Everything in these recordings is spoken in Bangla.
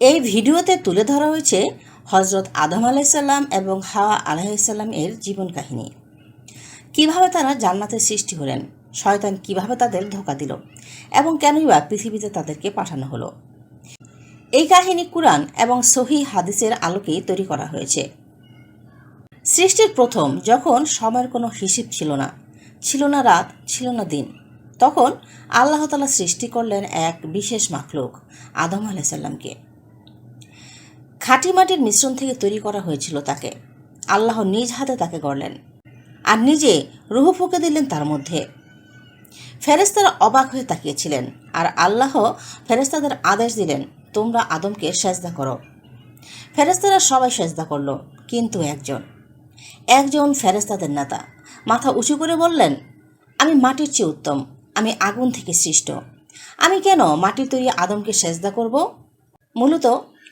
এই ভিডিওতে তুলে ধরা হয়েছে হজরত আদম আলাইসাল্লাম এবং হাওয়া আলাইসাল্লাম এর জীবন কাহিনী। কীভাবে তারা জান্নাতের সৃষ্টি হলেন, শয়তান কীভাবে তাদের ধোকা দিল এবং কেনই বা পৃথিবীতে তাদেরকে পাঠানো হলো। এই কাহিনী কুরআন এবং সহি হাদিসের আলোকেই তৈরি করা হয়েছে। সৃষ্টির প্রথম যখন সময়ের কোনো হিসেব ছিল না ছিল না রাত, ছিল না দিন, তখন আল্লাহ তালা সৃষ্টি করলেন এক বিশেষ মাখলুক, আদম আলাইসাল্লামকে খাঁটি মাটির মিশ্রণ থেকে তৈরি করা হয়েছিল তাকে। আল্লাহ নিজ হাতে তাকে গড়লেন আর নিজে রুহু ফুঁকে দিলেন তার মধ্যে। ফেরেস্তারা অবাক হয়ে তাকিয়েছিলেন আর আল্লাহ ফেরেস্তাদের আদেশ দিলেন, তোমরা আদমকে সেজদা করো। ফেরেস্তারা সবাই সেজদা করল, কিন্তু একজন। একজন ফেরেস্তাদের নেতা মাথা উঁচু করে বললেন, আমি মাটির চেয়ে উত্তম, আমি আগুন থেকে সৃষ্ট। আমি কেন মাটির তৈরি আদমকে সেজদা করব? মূলত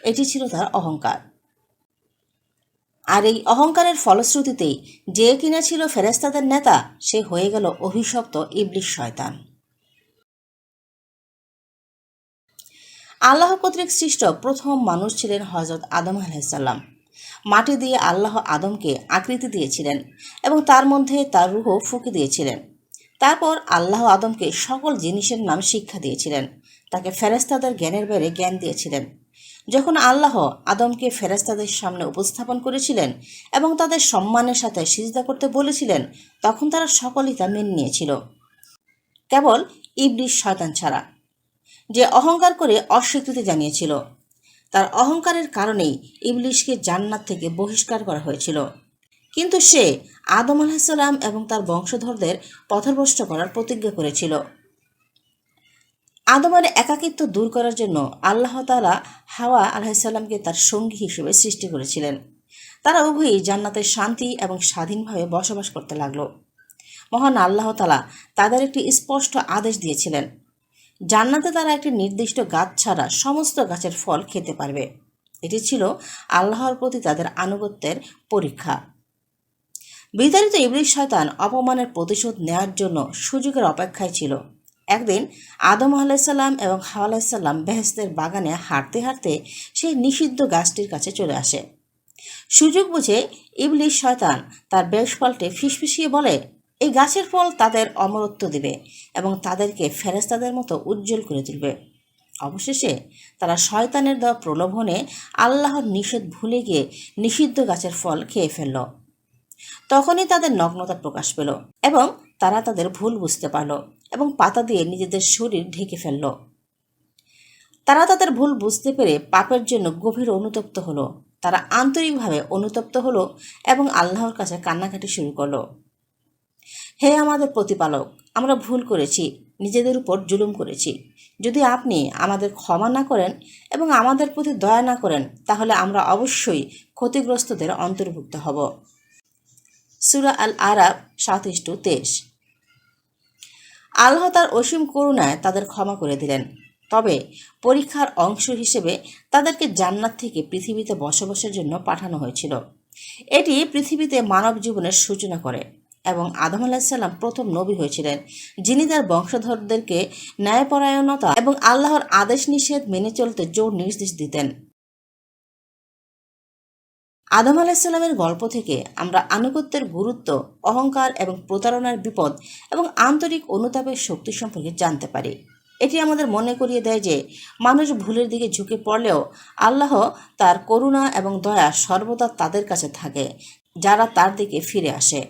এটি ছিল তার অহংকার। আর এই অহংকারের ফলশ্রুতিতেই যে কিনা ছিল ফেরেস্তাদের নেতা, সে হয়ে গেল অভিশপ্ত ইবলিশ শয়তান। আল্লাহ কর্তৃক সৃষ্ট প্রথম মানুষ ছিলেন হজরত আদম আলাইসাল্লাম মাটি দিয়ে আল্লাহ আদমকে আকৃতি দিয়েছিলেন এবং তার মধ্যে তার রুহ ফুঁকে দিয়েছিলেন। তারপর আল্লাহ আদমকে সকল জিনিসের নাম শিক্ষা দিয়েছিলেন। তাকে ফেরেস্তাদের জ্ঞানের বাইরে জ্ঞান দিয়েছিলেন। যখন আল্লাহ আদমকে ফেরেস্তাদের সামনে উপস্থাপন করেছিলেন এবং তাদের সম্মানের সাথে সিজদা করতে বলেছিলেন, তখন তারা সকলেই তা মেনে নিয়েছিল। কেবল ইবলিশ শয়তান ছাড়া, যে অহংকার করে অস্বীকৃতি জানিয়েছিল। তার অহংকারের কারণেই ইবলিশকে জান্নাত থেকে বহিষ্কার করা হয়েছিল। কিন্তু সে আদম আলাহিসাল্লাম এবং তার বংশধরদের পথভ্রষ্ট করার প্রতিজ্ঞা করেছিল। আদমের একাকিত্ব দূর করার জন্য আল্লাহ তালা হাওয়া আলাহিসাল্লামকে তার সঙ্গী হিসেবে সৃষ্টি করেছিলেন। তারা উভয়ই জান্নাতের শান্তি এবং স্বাধীনভাবে বসবাস করতে লাগল। মহান আল্লাহ তালা তাদের একটি স্পষ্ট আদেশ দিয়েছিলেন, জান্নাতে তারা একটি নির্দিষ্ট গাছ ছাড়া সমস্ত গাছের ফল খেতে পারবে। এটি ছিল আল্লাহর প্রতি তাদের আনুগত্যের পরীক্ষা। বিতাড়িত ইবলিশ শয়তান অপমানের প্রতিশোধ নেওয়ার জন্য সুযোগের অপেক্ষায় ছিল। একদিন আদম আলাইসাল্লাম এবং হাওয়া আলাইসাল্লাম বেহেস্তের বাগানে হাঁটতে হাঁটতে সেই নিষিদ্ধ গাছটির কাছে চলে আসে। সুযোগ বুঝে ইবলিশ শয়তান তার বেশ পাল্টে ফিসফিসিয়ে বলে, এই গাছের ফল তাদের অমরত্ব দিবে এবং তাদেরকে ফেরেস্তাদের মতো উজ্জ্বল করে তুলবে। অবশেষে তারা শয়তানের দেওয়া প্রলোভনে আল্লাহর নিষেধ ভুলে গিয়ে নিষিদ্ধ গাছের ফল খেয়ে ফেলল। তখনই তাদের নগ্নতা প্রকাশ পেল এবং তারা তাদের ভুল বুঝতে পারল এবং পাতা দিয়ে নিজেদের শরীর ঢেকে ফেলল। তারা তাদের ভুল বুঝতে পেরে পাপের জন্য গভীর অনুতপ্ত হলো। তারা আন্তরিকভাবে অনুতপ্ত হলো এবং আল্লাহর কাছে কান্নাকাটি শুরু করল। হে আমাদের প্রতিপালক, আমরা ভুল করেছি, নিজেদের উপর জুলুম করেছি। যদি আপনি আমাদের ক্ষমা না করেন এবং আমাদের প্রতি দয়া না করেন, তাহলে আমরা অবশ্যই ক্ষতিগ্রস্তদের অন্তর্ভুক্ত হব। সুরা আল আরাব সাতাইশ টু তেইশ। আল্লাহ তার অসীম করুণায় তাদের ক্ষমা করে দিলেন। তবে পরীক্ষার অংশ হিসেবে তাদেরকে জান্নাত থেকে পৃথিবীতে বসবাসের জন্য পাঠানো হয়েছিল। এটি পৃথিবীতে মানব জীবনের সূচনা করে এবং আদম আলাহিসাল্লাম প্রথম নবী হয়েছিলেন, যিনি তার বংশধরদেরকে ন্যায়পরায়ণতা এবং আল্লাহর আদেশ নিষেধ মেনে চলতে জোর নির্দেশ দিতেন। আদম আলাহিসাল্লামের গল্প থেকে আমরা আনুগত্যের গুরুত্ব, অহংকার এবং প্রতারণার বিপদ এবং আন্তরিক অনুতাপের শক্তি সম্পর্কে জানতে পারি। এটি আমাদের মনে করিয়ে দেয় যে, মানুষ ভুলের দিকে ঝুঁকে পড়লেও আল্লাহ তার করুণা এবং দয়া সর্বদা তাদের কাছে থাকে, যারা তার দিকে ফিরে আসে।